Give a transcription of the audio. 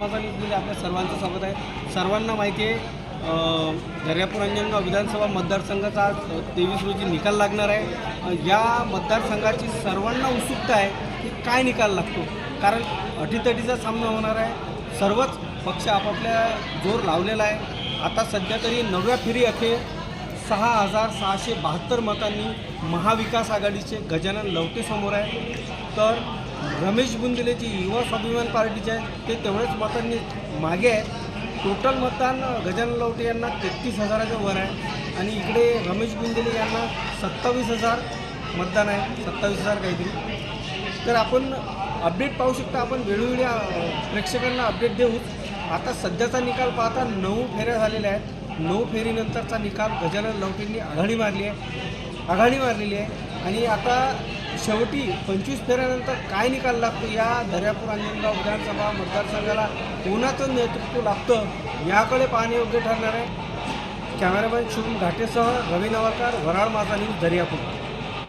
माझा न्यूजमध्ये आपल्या सर्वांचं स्वागत आहे. सर्वांना माहिती आहे दर्यापूर अंजनगाव विधानसभा मतदारसंघाचा आज तेवीस रोजी निकाल लागणार आहे. या मतदारसंघाची सर्वांना उत्सुकता आहे की काय निकाल लागतो. कारण अटीतटीचा सामना होणार आहे. सर्वच पक्ष आपापल्या जोर लावलेला आहे. आता सध्या तरी नव्या फेरी अखेर सहा हजार सहाशे बहात्तर मतांनी महाविकास आघाडीचे गजानन लवटे समोर आहे. तर रमेश बुंदेले जी युवा स्वाभिमान पार्टीचे आहे ते तेवढ्याच मतांनी मागे आहेत. टोटल मतदान गजानन लवटे यांना तेहतीस हजाराच्या वर आहे. आणि इकडे रमेश बुंदेले यांना सत्तावीस हजार मतदान आहे. सत्तावीस हजार काहीतरी. तर आपण अपडेट पाहू शकता आपण वेळोवेळी प्रेक्षकांना अपडेट देऊच. आता सध्याचा निकाल पाहता नऊ फेऱ्या झालेल्या आहेत. नऊ फेरीनंतरचा निकाल गजानन लवटेंनी आघाडी मारली आहे. आघाडी मारलेली आहे. आणि आता शेवटी पंचवीस फेऱ्यानंतर काय निकाल लागतो? या दर्यापूर अंजनगाव विधानसभा मतदारसंघाला कोणाचं नेतृत्व लागतं? याकडे पाहणे योग्य ठरणार आहे. कॅमेरामॅन शुभम घाटेसह रवी नवाकार वराळ माझा न्यूज दर्यापूर.